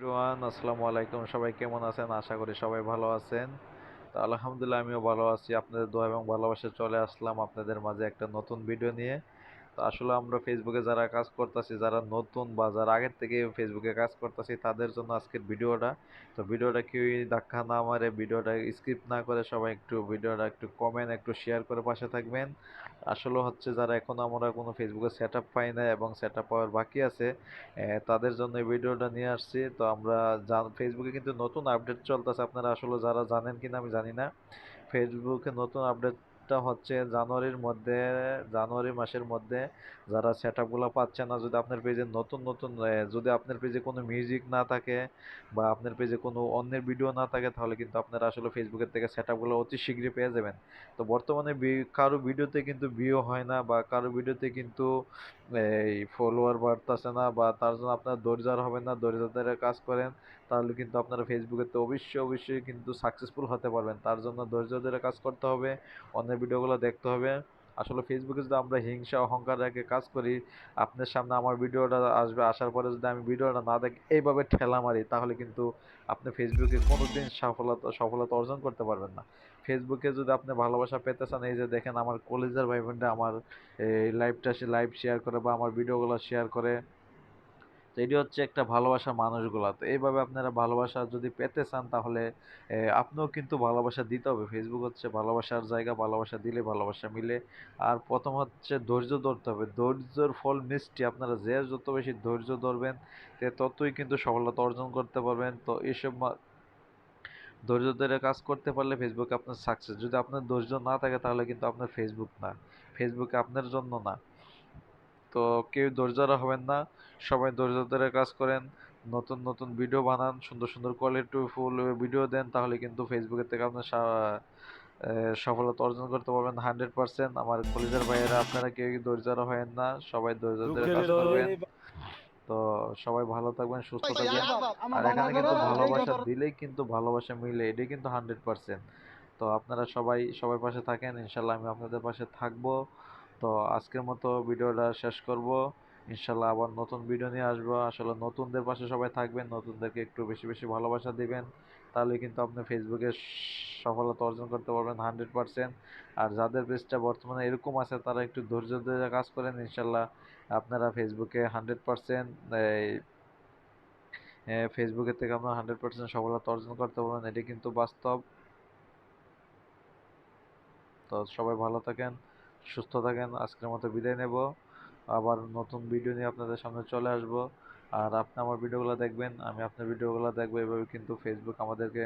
Everyone আসসালামু আলাইকুম। সবাই কেমন আছেন? আশা করি সবাই ভালো আছেন। তো আলহামদুলিল্লাহ, আমিও ভালো আছি। আপনাদের দোয়া এবং ভালোবাসা চলে আসলাম আপনাদের মাঝে একটা নতুন ভিডিও নিয়ে। তো আসলে আমরা ফেসবুকে যারা কাজ করতেছি, যারা নতুন বা যারা আগের থেকে ফেসবুকে কাজ করতেছি, তাদের জন্য আজকের ভিডিওটা। তো ভিডিওটা কেউই ধাক্কা না মারে, ভিডিওটা স্কিপ না করে সবাই একটু ভিডিওটা একটু কমেন্ট একটু শেয়ার করে পাশে থাকবেন। আসলে হচ্ছে যারা এখনও আমরা কোনো ফেসবুকে সেট আপ পাই না এবং সেট আপ পাওয়ার বাকি আছে তাদের জন্য এই ভিডিওটা নিয়ে আসছি। তো আমরা ফেসবুকে কিন্তু নতুন আপডেট চলতেছে, আপনারা আসলে যারা জানেন কিনা আমি জানি না। ফেসবুকে নতুন আপডেটটা হচ্ছে জানুয়ারির মধ্যে, জানুয়ারি মাসের মধ্যে যারা সেট আপগুলো পাচ্ছে না, যদি আপনার পেজে নতুন নতুন যদি আপনার পেজে কোনো মিউজিক না থাকে বা আপনার পেজে কোনো অন্যের ভিডিও না থাকে, তাহলে কিন্তু আপনারা আসলে ফেসবুকের থেকে সেট আপগুলো অতি শীঘ্রই পেয়ে যাবেন। তো বর্তমানে কারও ভিডিওতে কিন্তু ভিউ হয় না বা কারও ভিডিওতে কিন্তু এই ফলোয়ার বাড়তেছে না বা তার জন্য আপনার ধৈর্য হবে না ধৈর্য ধরে কাজ করেন, তাহলে কিন্তু আপনারা ফেসবুকেতে অবশ্যই অবশ্যই কিন্তু সাকসেসফুল হতে পারবেন। তার জন্য ধৈর্য ধরে কাজ করতে হবে, অন্যের ভিডিওগুলো দেখতে হবে। আসলে ফেসবুকে যদি আমরা হিংসা, অহংকার রেখে কাজ করি, আপনার সামনে আমার ভিডিওটা আসবে, আসার পরে যদি আমি ভিডিওটা না দেখি এইভাবে ঠেলা মারি, তাহলে কিন্তু আপনি ফেসবুকে কোনোদিন সফলতা সফলতা অর্জন করতে পারবেন না। ফেসবুকে যদি আপনি ভালোবাসা পেতে চান, এই যে দেখেন আমার কলেজের ভাই বোনরা আমার, এই লাইভটা সে লাইভ শেয়ার করে বা আমার ভিডিওগুলো শেয়ার করে। এটি হচ্ছে একটা ভালোবাসা মানুষগুলা। তো এইভাবে আপনারা ভালোবাসা যদি পেতে চান তাহলে আপনিও কিন্তু ভালোবাসা দিতে হবে। ফেসবুক হচ্ছে ভালোবাসার জায়গা, ভালোবাসা দিলে ভালোবাসা মিলে। আর প্রথম হচ্ছে ধৈর্য ধরতে হবে। ধৈর্যর ফল মিষ্টি। আপনারা যে যত বেশি ধৈর্য ধরবেন, তে ততই কিন্তু সফলতা অর্জন করতে পারবেন। তো এইসব ধৈর্য ধরে কাজ করতে পারলে ফেসবুকে আপনার সাকসেস যদি আপনার ধৈর্য না থাকে তাহলে কিন্তু আপনার ফেসবুক না। ফেসবুকে আপনার জন্য না। তো কেউ ধৈর্যরা হবেন না। সবাই ধৈর্য ধরে কাজ করেন নতুন নতুন ভিডিও বানান সুন্দর সুন্দর কোয়ালিটি ফুল ভিডিও দেন তাহলে কিন্তু ফেসবুকের থেকে আপনার সা- সফলতা অর্জন করতে পারবেন হান্ড্রেড পার্সেন্ট আমার কলেজের ভাইয়েরা আপনারা কেউ ধৈর্যরা হবেন না সবাই ধৈর্য ধরে কাজ করবেন। তো সবাই ভালো থাকবেন সুস্থ থাকবেন। আর এখানে কিন্তু ভালোবাসা দিলেই কিন্তু ভালোবাসা মিলে এটাই কিন্তু হান্ড্রেড পার্সেন্ট তো আপনারা সবাই সবার পাশে থাকেন ইনশাল্লাহ আমি আপনাদের পাশে থাকব। তো আজকের মতো ভিডিওটা শেষ করব। ইনশাল্লাহ আবার নতুন ভিডিও নিয়ে আসব। আসলে নতুনদের পাশে সবাই থাকবেন, নতুনদেরকে একটু বেশি বেশি ভালোবাসা দিবেন। তাহলে কিন্তু আপনি ফেসবুকে সফলতা অর্জন করতে পারবেন হান্ড্রেড পার্সেন্ট। আর যাদের পেজটা বর্তমানে এরকম আছে, তারা একটু ধৈর্য ধরে কাজ করেন। ইনশাল্লাহ আপনারা ফেসবুকে হান্ড্রেড পার্সেন্ট ফেসবুকের থেকে আপনারা হান্ড্রেড পার্সেন্ট সফলতা অর্জন করতে পারবেন। এটি কিন্তু বাস্তব। তো সবাই ভালো থাকেন। সুস্থ থাকেন, আজকের মতো বিদায় নেব। আবার নতুন ভিডিও নিয়ে আপনাদের সামনে চলে আসব। আর আপনি আমার ভিডিওগুলো দেখবেন, আমি আপনার ভিডিওগুলো দেখব। এভাবে কিন্তু ফেসবুক আমাদেরকে